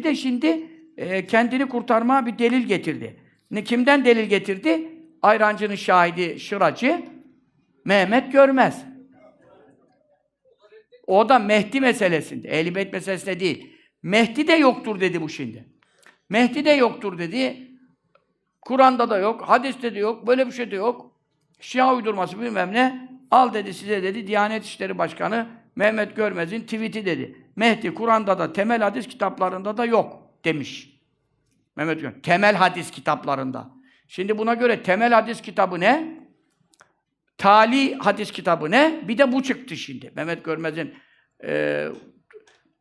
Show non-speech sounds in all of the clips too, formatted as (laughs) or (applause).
Bir de şimdi e, kendini kurtarma bir delil getirdi. Ne kimden delil getirdi? Ayrancının şahidi Şıracı Mehmet Görmez. O da Mehdi meselesinde. Ehl-i meselesinde değil. Mehdi de yoktur dedi bu şimdi. Mehdi de yoktur dedi. Kur'an'da da yok, hadiste de yok, böyle bir şey de yok. Şia uydurması bilmem ne. Al dedi size dedi Diyanet İşleri Başkanı Mehmet Görmez'in tweet'i dedi. Mehdi Kur'an'da da temel hadis kitaplarında da yok demiş. Mehmet Görmez. Temel hadis kitaplarında. Şimdi buna göre temel hadis kitabı ne? Tali hadis kitabı ne? Bir de bu çıktı şimdi. Mehmet Görmez'in e,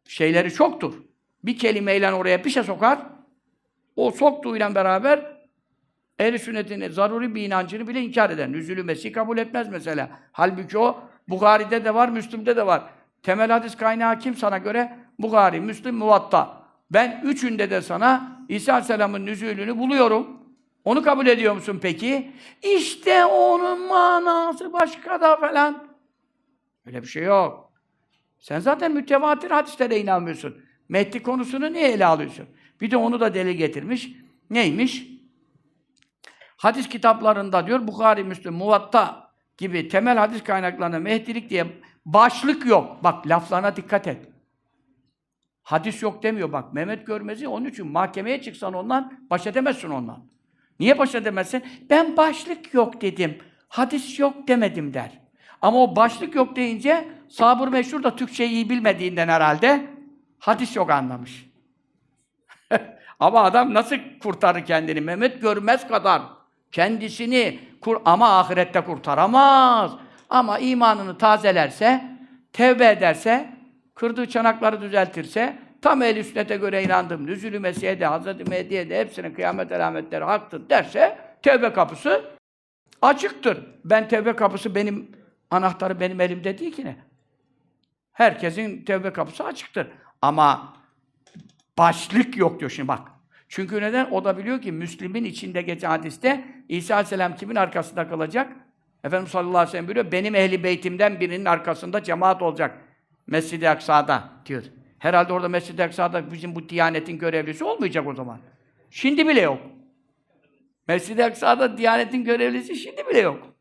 şeyleri çoktur. Bir kelimeyle oraya bir şey sokar. O soktuğuyla beraber Ehl-i zaruri bir inancını bile inkar eder. Nüzülü Mesih kabul etmez mesela. Halbuki o Bukhari'de de var, Müslüm'de de var. Temel hadis kaynağı kim sana göre? Bukhari, Müslüm, Muvatta. Ben üçünde de sana İsa Aleyhisselam'ın nüzulünü buluyorum. Onu kabul ediyor musun peki? İşte onun manası başka da falan. Öyle bir şey yok. Sen zaten mütevatir hadislere inanmıyorsun. Mehdi konusunu niye ele alıyorsun? Bir de onu da deli getirmiş. Neymiş? Hadis kitaplarında diyor Bukhari, Müslüm, Muvatta gibi temel hadis kaynaklarına Mehdilik diye başlık yok. Bak laflarına dikkat et. Hadis yok demiyor bak. Mehmet Görmez'i onun için mahkemeye çıksan ondan baş edemezsin ondan. Niye baş edemezsin? Ben başlık yok dedim. Hadis yok demedim der. Ama o başlık yok deyince sabır meşhur da Türkçeyi iyi bilmediğinden herhalde hadis yok anlamış. (laughs) Ama adam nasıl kurtarır kendini? Mehmet görmez kadar kendisini kur ama ahirette kurtaramaz. Ama imanını tazelerse, tevbe ederse, kırdığı çanakları düzeltirse, tam el sünnete göre inandım, nüzülü Mesih'e de, Hazreti Mehdi'ye de hepsinin kıyamet alametleri haktır derse, tevbe kapısı açıktır. Ben tevbe kapısı benim, anahtarı benim elimde değil ki ne? Herkesin tevbe kapısı açıktır. Ama başlık yok diyor şimdi bak. Çünkü neden? O da biliyor ki Müslim'in içinde geçen hadiste İsa Aleyhisselam kimin arkasında kalacak? Efendimiz sallallahu aleyhi ve sellem buyuruyor, benim ehli beytimden birinin arkasında cemaat olacak. Mescid-i Aksa'da diyor. Herhalde orada Mescid-i Aksa'da bizim bu diyanetin görevlisi olmayacak o zaman. Şimdi bile yok. Mescid-i Aksa'da diyanetin görevlisi şimdi bile yok.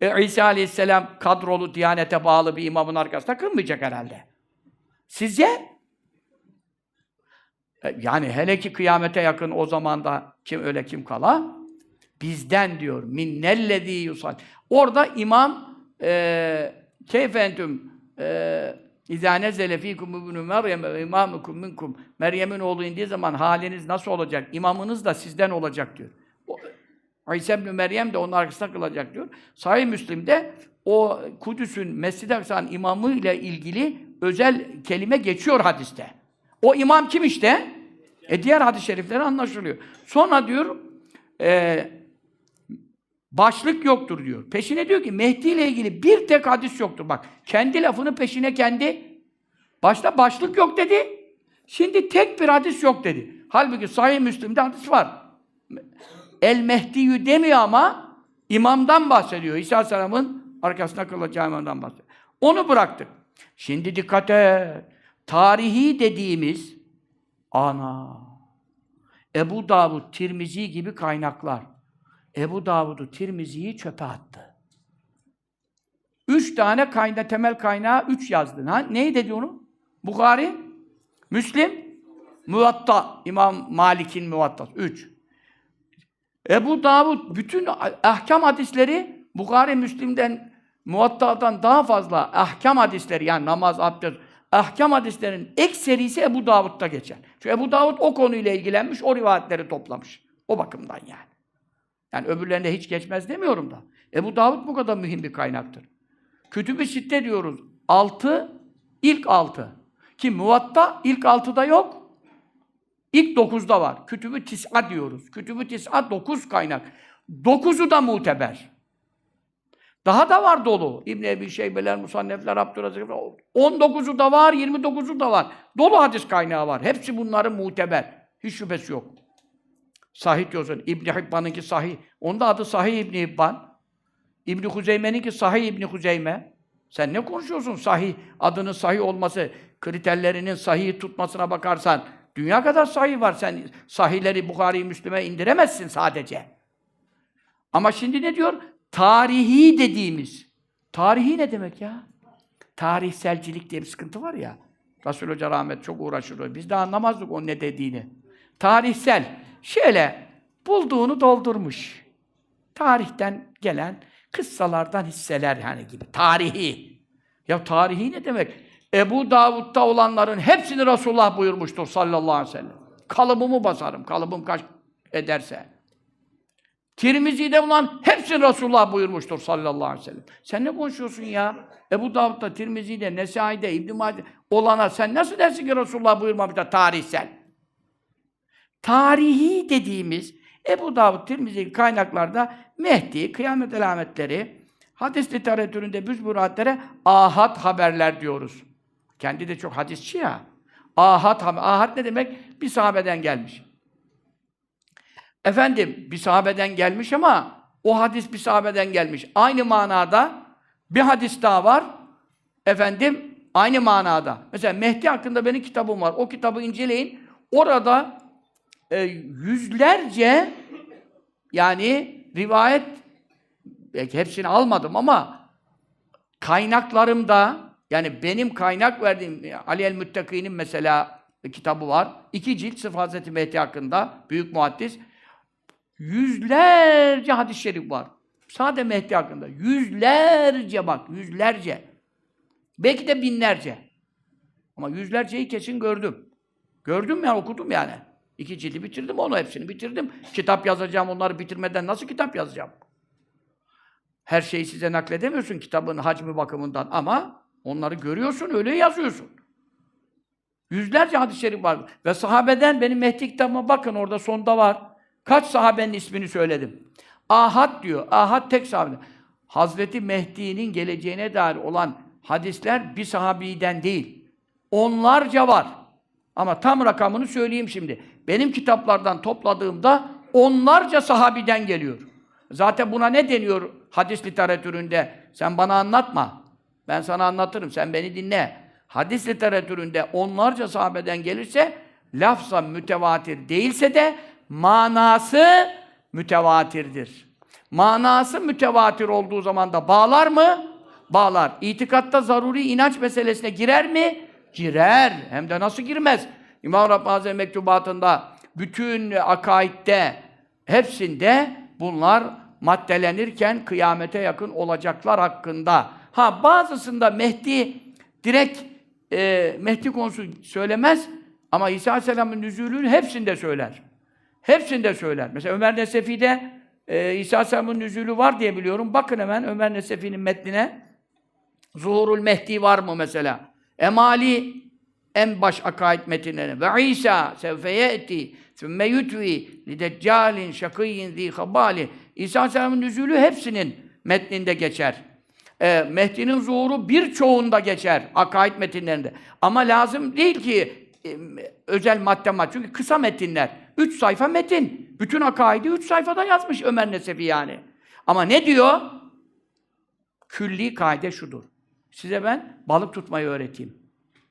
E, İsa Aleyhisselam kadrolu, diyanete bağlı bir imamın arkasında kılmayacak herhalde. Sizce? E, Yani hele ki kıyamete yakın o zamanda kim öyle kim kala bizden diyor. Minnellezî yusal. Orada imam e, keyfentüm e, İzâ nezele fîkum ibnü Meryem ve imâmukum. Meryem'in oğlu indiği zaman haliniz nasıl olacak? İmamınız da sizden olacak diyor. O, İsa ibn Meryem de onun arkasında kılacak diyor. Sahih Müslim'de o Kudüs'ün Mescid-i Aksa'nın imamı ile ilgili özel kelime geçiyor hadiste. O imam kim işte? E diğer hadis-i şerifleri anlaşılıyor. Sonra diyor e, başlık yoktur diyor. Peşine diyor ki Mehdi ile ilgili bir tek hadis yoktur. Bak kendi lafını peşine kendi başta başlık yok dedi. Şimdi tek bir hadis yok dedi. Halbuki Sahih Müslim'de hadis var. El Mehdi'yü demiyor ama imamdan bahsediyor. İsa Aleyhisselam'ın arkasında kılacağı imamdan bahsediyor. Onu bıraktık. Şimdi dikkat et. Tarihi dediğimiz ana Ebu Davud, Tirmizi gibi kaynaklar. Ebu Davud'u, Tirmizi'yi çöpe attı. Üç tane kayna, temel kaynağı üç yazdın. Ha? Neyi dedi onu? Bukhari, Müslim, Muvatta, İmam Malik'in Muvatta. Üç. Ebu Davud bütün ahkam hadisleri Bukhari, Müslim'den, Muvatta'dan daha fazla ahkam hadisleri yani namaz, abdest, ahkam hadislerinin ekserisi Ebu Davud'da geçer. Çünkü Ebu Davud o konuyla ilgilenmiş, o rivayetleri toplamış. O bakımdan yani. Yani öbürlerinde hiç geçmez demiyorum da. Ebu Davud bu kadar mühim bir kaynaktır. Kütüb-i Sitte diyoruz. Altı, ilk altı. Ki Muvatta ilk altıda yok. İlk dokuzda var. Kütüb-ü Tis'a diyoruz. Kütüb-ü Tis'a dokuz kaynak. Dokuzu da muteber. Daha da var dolu. İbn Ebi Şeybeler, Musannefler, Abdürazak. 19'u da var, 29'u da var. Dolu hadis kaynağı var. Hepsi bunların muteber. Hiç şüphesi yok. Sahih diyorsun. İbn Hibban'ınki sahih. Onun da adı Sahih İbn Hibban. İbn Huzeyme'ninki Sahih İbn Huzeyme. Sen ne konuşuyorsun? Sahih, adının sahih olması, kriterlerinin sahih tutmasına bakarsan, dünya kadar sahih var. Sen sahihleri Bukhari, Müslim'e indiremezsin sadece. Ama şimdi ne diyor? Tarihi dediğimiz. Tarihi ne demek ya? Tarihselcilik diye bir sıkıntı var ya. Resul Hoca rahmet çok uğraşır. Biz de anlamazdık o ne dediğini. Tarihsel. Şöyle bulduğunu doldurmuş. Tarihten gelen kıssalardan hisseler yani gibi. Tarihi. Ya tarihi ne demek? Ebu Davud'da olanların hepsini Resulullah buyurmuştur sallallahu aleyhi ve sellem. Kalıbımı basarım, kalıbım kaç ederse. Tirmizi'de olan hepsini Resulullah buyurmuştur sallallahu aleyhi ve sellem. Sen ne konuşuyorsun ya? Ebu Davud'da, Tirmizi'de, Nesai'de, İbn-i Mace'de olana sen nasıl dersin ki Resulullah buyurmamış da tarihsel? Tarihi dediğimiz Ebu Davud, Tirmizi kaynaklarda Mehdi, kıyamet alametleri, hadis literatüründe biz bu rahatlere ahad haberler diyoruz. Kendi de çok hadisçi ya. Ahad haber. Ahad ne demek? Bir sahabeden gelmiş. Efendim, bir sahabeden gelmiş ama o hadis bir sahabeden gelmiş. Aynı manada bir hadis daha var. Efendim, aynı manada. Mesela Mehdi hakkında benim kitabım var. O kitabı inceleyin. Orada e, yüzlerce yani rivayet belki hepsini almadım ama kaynaklarımda yani benim kaynak verdiğim Ali el Müttaki'nin mesela kitabı var. İki cilt Sıfat Hazreti Mehdi hakkında büyük muhaddis. Yüzlerce hadis-i şerif var. Sade Mehdi hakkında. Yüzlerce bak, yüzlerce. Belki de binlerce. Ama yüzlerceyi kesin gördüm. Gördüm ya, okudum yani. İki cildi bitirdim onu hepsini bitirdim. Kitap yazacağım onları bitirmeden nasıl kitap yazacağım? Her şeyi size nakledemiyorsun kitabın hacmi bakımından ama onları görüyorsun, öyle yazıyorsun. Yüzlerce hadis-i şerif var. Ve sahabeden benim Mehdi kitabıma bakın orada sonda var. Kaç sahabenin ismini söyledim. Ahad diyor. Ahad tek sahabe. Hazreti Mehdi'nin geleceğine dair olan hadisler bir sahabiden değil. Onlarca var. Ama tam rakamını söyleyeyim şimdi. Benim kitaplardan topladığımda onlarca sahabiden geliyor. Zaten buna ne deniyor hadis literatüründe? Sen bana anlatma. Ben sana anlatırım. Sen beni dinle. Hadis literatüründe onlarca sahabeden gelirse lafza mütevatir değilse de manası mütevatirdir. Manası mütevatir olduğu zaman da bağlar mı? Bağlar. İtikatta zaruri inanç meselesine girer mi? Girer. Hem de nasıl girmez? İmam Rabbani Hazretleri mektubatında bütün akaidde hepsinde bunlar maddelenirken kıyamete yakın olacaklar hakkında. Ha bazısında Mehdi direkt e, Mehdi konusu söylemez ama İsa Aleyhisselam'ın nüzulünü hepsinde söyler. Hepsinde söyler. Mesela Ömer Nesefi'de e, İsa Aleyhisselam'ın nüzulü var diye biliyorum. Bakın hemen Ömer Nesefi'nin metnine. Zuhurul Mehdi var mı mesela? Emali en baş akaid metinleri. Ve İsa sevfe ye'ti sümme yutvi li deccalin şakiyyin zi habali. İsa Aleyhisselam'ın nüzulü hepsinin metninde geçer. E, Mehdi'nin zuhuru birçoğunda geçer akaid metinlerinde. Ama lazım değil ki e, özel madde madde. Çünkü kısa metinler. Üç sayfa metin. Bütün akaidi üç sayfada yazmış Ömer Nesefi yani. Ama ne diyor? Külli kaide şudur. Size ben balık tutmayı öğreteyim.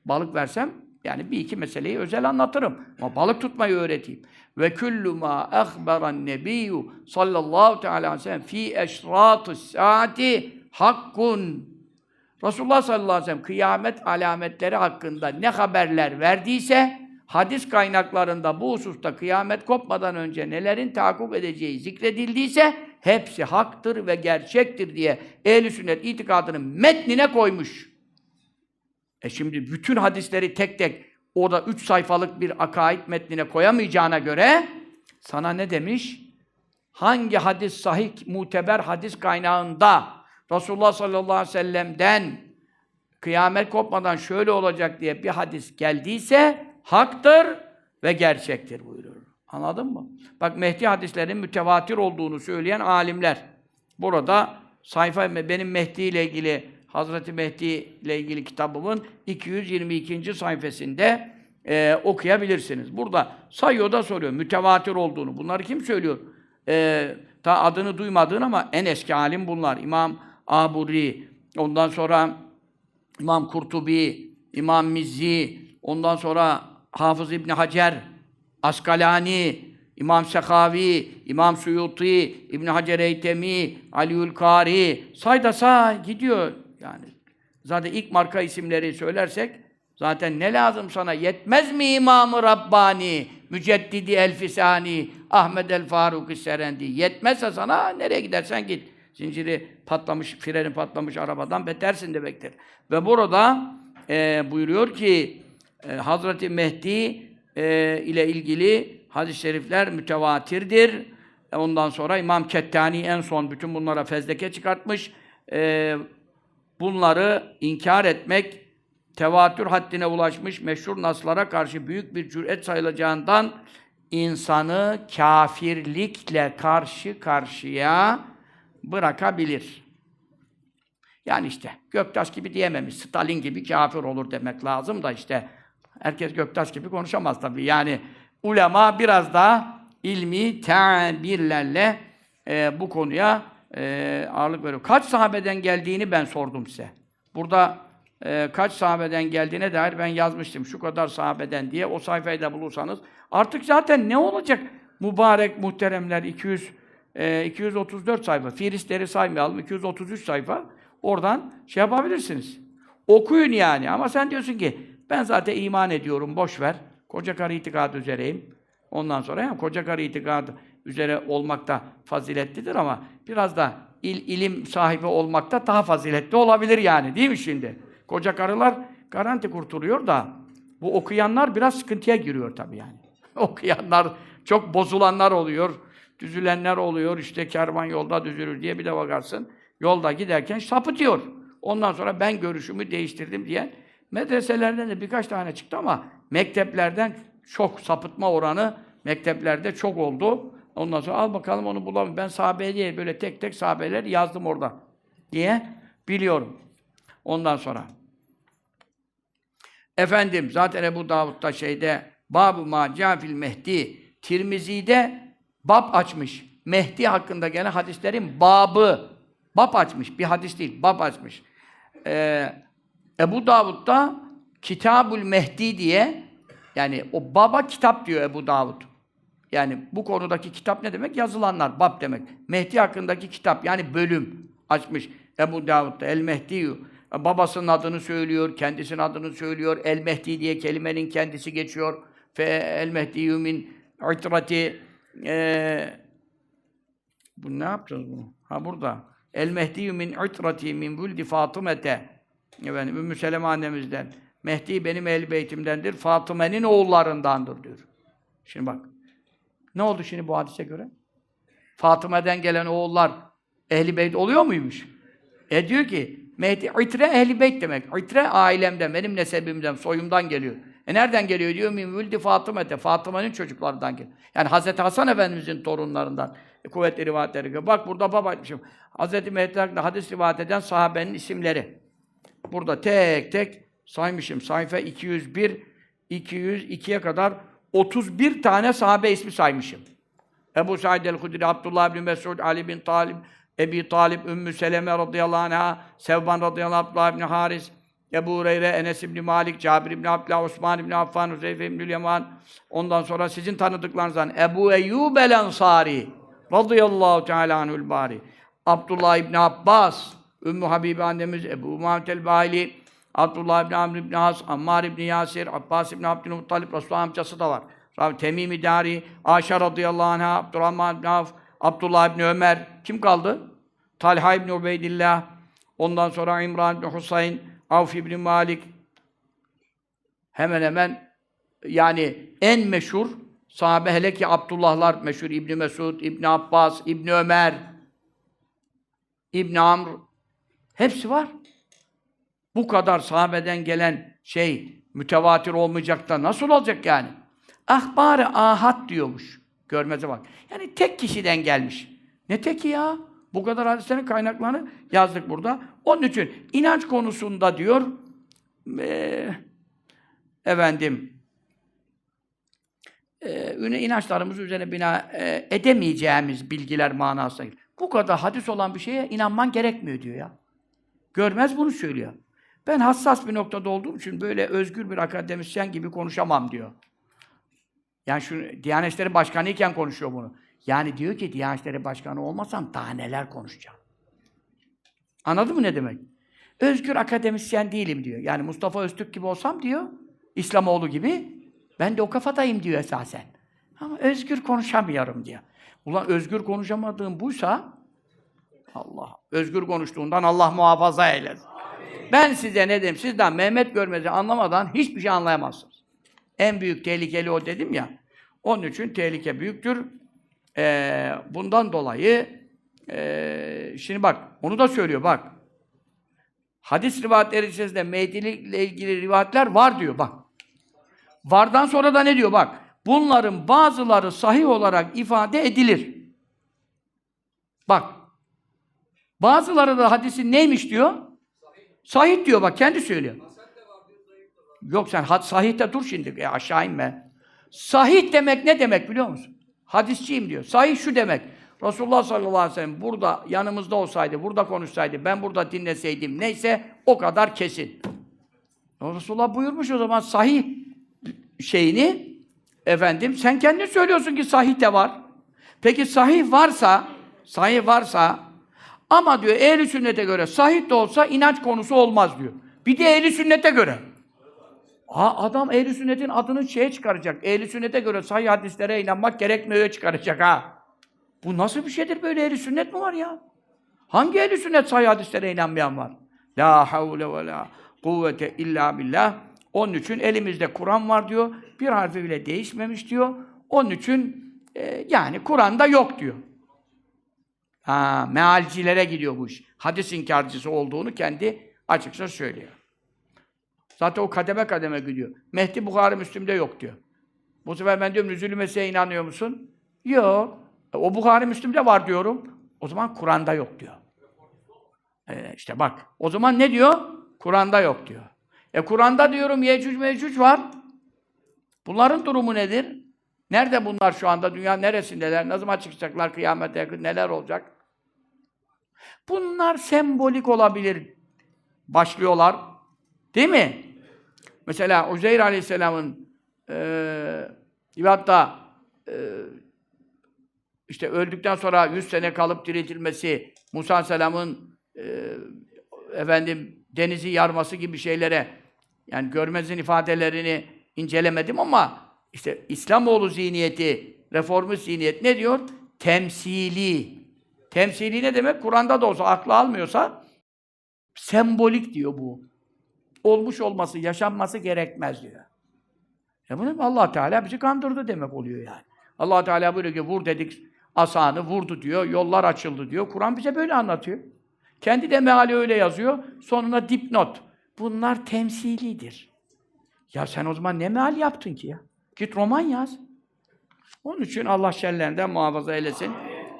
Balık versem yani bir iki meseleyi özel anlatırım. Ama balık tutmayı öğreteyim. Ve kullu ma akhbaran nebiyyu sallallahu teala aleyhi ve sellem fi eşratı saati hakkun. Resulullah sallallahu aleyhi ve sellem kıyamet alametleri hakkında ne haberler verdiyse hadis kaynaklarında bu hususta kıyamet kopmadan önce nelerin tahakkuk edeceği zikredildiyse hepsi haktır ve gerçektir diye ehl sünnet itikadının metnine koymuş. E şimdi bütün hadisleri tek tek o da üç sayfalık bir akaid metnine koyamayacağına göre sana ne demiş? Hangi hadis sahih, muteber hadis kaynağında Resulullah sallallahu aleyhi ve sellem'den kıyamet kopmadan şöyle olacak diye bir hadis geldiyse haktır ve gerçektir buyuruyor. Anladın mı? Bak Mehdi hadislerinin mütevatir olduğunu söyleyen alimler. Burada sayfa benim Mehdi ile ilgili Hazreti Mehdi ile ilgili kitabımın 222. sayfasında e, okuyabilirsiniz. Burada sayıyor da soruyor. Mütevatir olduğunu. Bunları kim söylüyor? E, ta adını duymadığın ama en eski alim bunlar. İmam Aburi, ondan sonra İmam Kurtubi, İmam Mizzi, ondan sonra Hafız İbni Hacer, Askalani, İmam Sekavi, İmam Suyuti, İbn Hacer Eytemi, Aliül Kari, say da say gidiyor yani. Zaten ilk marka isimleri söylersek zaten ne lazım sana? Yetmez mi İmam-ı Rabbani, Müceddidi Elfisani, Ahmed el Faruk Serendi? Yetmezse sana nereye gidersen git. Zinciri patlamış, freni patlamış arabadan betersin demektir. Ve burada e, buyuruyor ki e, Hazreti Mehdi e, ile ilgili hadis-i şerifler mütevatirdir. E, ondan sonra İmam Kettani en son bütün bunlara fezleke çıkartmış. E, bunları inkar etmek tevatür haddine ulaşmış meşhur naslara karşı büyük bir cüret sayılacağından insanı kafirlikle karşı karşıya bırakabilir. Yani işte Göktaş gibi diyememiş, Stalin gibi kafir olur demek lazım da işte herkes Göktaş gibi konuşamaz tabii. Yani ulema biraz daha ilmi tabirlerle e, bu konuya e, ağırlık veriyor. Kaç sahabeden geldiğini ben sordum size. Burada e, kaç sahabeden geldiğine dair ben yazmıştım. Şu kadar sahabeden diye o sayfayı da bulursanız. Artık zaten ne olacak? Mübarek muhteremler 200 e, 234 sayfa. Firisleri saymayalım. 233 sayfa. Oradan şey yapabilirsiniz. Okuyun yani. Ama sen diyorsun ki ben zaten iman ediyorum. Boş ver. Koca karı itikadı üzereyim. Ondan sonra yani koca karı itikadı üzere olmak da faziletlidir ama biraz da il, ilim sahibi olmak da daha faziletli olabilir yani. Değil mi şimdi? Koca karılar garanti kurtuluyor da bu okuyanlar biraz sıkıntıya giriyor tabii yani. (laughs) okuyanlar çok bozulanlar oluyor, düzülenler oluyor. İşte kervan yolda düzülür diye bir de bakarsın. Yolda giderken sapıtıyor. Ondan sonra ben görüşümü değiştirdim diye medreselerden de birkaç tane çıktı ama mekteplerden çok sapıtma oranı mekteplerde çok oldu. Ondan sonra al bakalım onu bulalım. Ben sahabe diye böyle tek tek sahabeler yazdım orada diye biliyorum. Ondan sonra efendim zaten Ebu Davud'da şeyde Bab-ı Ma Cafil Mehdi Tirmizi'de bab açmış. Mehdi hakkında gelen hadislerin babı bab açmış. Bir hadis değil, bab açmış. Ee, Ebu Davud'da Kitabul Mehdi diye yani o baba kitap diyor Ebu Davud. Yani bu konudaki kitap ne demek? Yazılanlar, bab demek. Mehdi hakkındaki kitap yani bölüm açmış Ebu Davud'da. El Mehdi babasının adını söylüyor, kendisinin adını söylüyor. El Mehdi diye kelimenin kendisi geçiyor. Fe el Mehdi min itrati ee, bu ne yapacağız bunu? Ha burada. El Mehdi min itrati min vuldi Fatımete. Efendim Ümmü Seleme annemizden. Mehdi benim ehl beytimdendir. Fatıme'nin oğullarındandır diyor. Şimdi bak. Ne oldu şimdi bu hadise göre? Fatıme'den gelen oğullar ehli beyt oluyor muymuş? E diyor ki Mehdi itre ehli beyt demek. İtre ailemden, benim nesebimden, soyumdan geliyor. E nereden geliyor diyor? Min vüldi Fatıme'de. Fatıma'nın çocuklarından geliyor. Yani Hazreti Hasan Efendimizin torunlarından. E, kuvvetli rivayetleri gibi. Bak burada baba etmişim. Hazreti Mehdi hakkında hadis rivayet eden sahabenin isimleri. Burada tek tek saymışım. Sayfa 201, 202'ye kadar 31 tane sahabe ismi saymışım. Ebu Said el-Hudri, Abdullah bin Mesud, Ali bin Talib, Ebi Talib, Ümmü Seleme radıyallahu anh'a, Sevban radıyallahu anh, Abdullah bin Haris, Ebu Hureyre, Enes İbni Malik, Cabir İbni Abdullah, Osman İbni Affan, Huzeyfe İbni Yaman, ondan sonra sizin tanıdıklarınızdan Ebu Eyyub el-Ensari radıyallahu teala anhül bari, Abdullah İbni Abbas, Ümmü Habibe annemiz, Ebu Muhammed el-Bahili, Abdullah İbni Amr İbni Has, Ammar İbni Yasir, Abbas İbni Abdülmuttalip, Resulullah amcası da var. Temim-i Dari, Ayşe radıyallahu anh'a, Abdurrahman İbni Avf, Abdullah İbni Ömer, kim kaldı? Talha İbni Ubeydillah, ondan sonra İmran İbni Husayn, Avf İbni Malik, hemen hemen yani en meşhur sahabe hele ki Abdullahlar meşhur İbni Mesud, İbni Abbas, İbni Ömer, İbni Amr hepsi var. Bu kadar sahabeden gelen şey mütevatir olmayacak da nasıl olacak yani? Ahbar-ı ahad diyormuş. Görmeze bak. Yani tek kişiden gelmiş. Ne teki ya? Bu kadar hadislerin kaynaklarını yazdık burada. Onun için inanç konusunda diyor e, efendim e, inançlarımız üzerine bina e, edemeyeceğimiz bilgiler manasında. Bu kadar hadis olan bir şeye inanman gerekmiyor diyor ya. Görmez bunu söylüyor. Ben hassas bir noktada olduğum için böyle özgür bir akademisyen gibi konuşamam diyor. Yani şu Diyanet İşleri Başkanı iken konuşuyor bunu. Yani diyor ki Diyanet İşleri Başkanı olmasam daha neler konuşacağım. Anladın mı ne demek? Özgür akademisyen değilim diyor. Yani Mustafa Öztürk gibi olsam diyor, İslamoğlu gibi, ben de o kafadayım diyor esasen. Ama özgür konuşamıyorum diyor. Ulan özgür konuşamadığım buysa, Allah, özgür konuştuğundan Allah muhafaza eylesin. Ben size ne dedim, sizden Mehmet Görmez'i anlamadan hiçbir şey anlayamazsınız. En büyük tehlikeli o dedim ya. Onun için tehlike büyüktür. Ee, bundan dolayı ee, şimdi bak, onu da söylüyor bak. Hadis rivayetleri içerisinde Mehdi'likle ilgili rivayetler var diyor bak. Vardan sonra da ne diyor bak. Bunların bazıları sahih olarak ifade edilir. Bak. Bazıları da hadisin neymiş diyor? Sahih diyor bak kendi söylüyor. Yok sen had sahihte dur şimdi e, aşağı inme. Sahih demek ne demek biliyor musun? Hadisçiyim diyor. Sahih şu demek. Resulullah sallallahu aleyhi ve sellem burada yanımızda olsaydı, burada konuşsaydı, ben burada dinleseydim neyse o kadar kesin. Resulullah buyurmuş o zaman sahih şeyini efendim sen kendin söylüyorsun ki sahih de var. Peki sahih varsa, sahih varsa ama diyor ehli sünnete göre sahih de olsa inanç konusu olmaz diyor. Bir de ehli sünnete göre. Ha, adam ehli sünnetin adını şeye çıkaracak. Ehli sünnete göre sahih hadislere inanmak gerekmiyor çıkaracak ha. Bu nasıl bir şeydir böyle ehli sünnet mi var ya? Hangi ehli sünnet sahih hadislere inanmayan var? La havle ve la kuvvete illa billah. Onun için elimizde Kur'an var diyor. Bir harfi bile değişmemiş diyor. Onun için e, yani Kur'an'da yok diyor. Ha, mealcilere gidiyor bu. Hadis inkarcısı olduğunu kendi açıkça söylüyor. Zaten o kademe kademe gidiyor. Mehdi Bukhari Müslim'de yok diyor. Bu sefer ben diyorum Nüzulü Mesih'e inanıyor musun? Yok. E, o Bukhari Müslim'de var diyorum. O zaman Kur'an'da yok diyor. E, işte bak. O zaman ne diyor? Kur'an'da yok diyor. E Kur'an'da diyorum Yecüc Mecüc var. Bunların durumu nedir? Nerede bunlar şu anda? Dünya neresindeler? Ne zaman çıkacaklar? Kıyamete yakın neler olacak? Bunlar sembolik olabilir. Başlıyorlar. Değil mi? Mesela Uzeyr Aleyhisselam'ın e, hatta e, işte öldükten sonra 100 sene kalıp diriltilmesi, Musa Aleyhisselam'ın e, efendim denizi yarması gibi şeylere yani görmezin ifadelerini incelemedim ama işte İslamoğlu zihniyeti, reformist zihniyet ne diyor? Temsili. Temsili ne demek? Kur'an'da da olsa, aklı almıyorsa sembolik diyor bu. Olmuş olması, yaşanması gerekmez diyor. Ya bunu Allah Teala bizi kandırdı demek oluyor yani. Allah Teala buyuruyor ki vur dedik asanı vurdu diyor, yollar açıldı diyor. Kur'an bize böyle anlatıyor. Kendi de meali öyle yazıyor. Sonuna dipnot. Bunlar temsilidir. Ya sen o zaman ne meal yaptın ki ya? Git roman yaz. Onun için Allah şerlerinden muhafaza eylesin.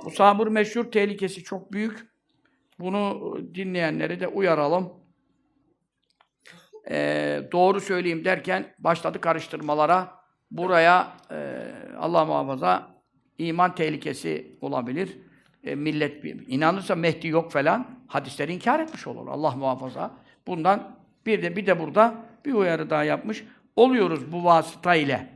Bu sabır meşhur tehlikesi çok büyük. Bunu dinleyenleri de uyaralım. Ee, doğru söyleyeyim derken başladı karıştırmalara. Buraya e, Allah muhafaza iman tehlikesi olabilir. E, millet inanırsa Mehdi yok falan hadisleri inkar etmiş olur. Allah muhafaza. Bundan bir de bir de burada bir uyarı daha yapmış oluyoruz bu vasıta ile.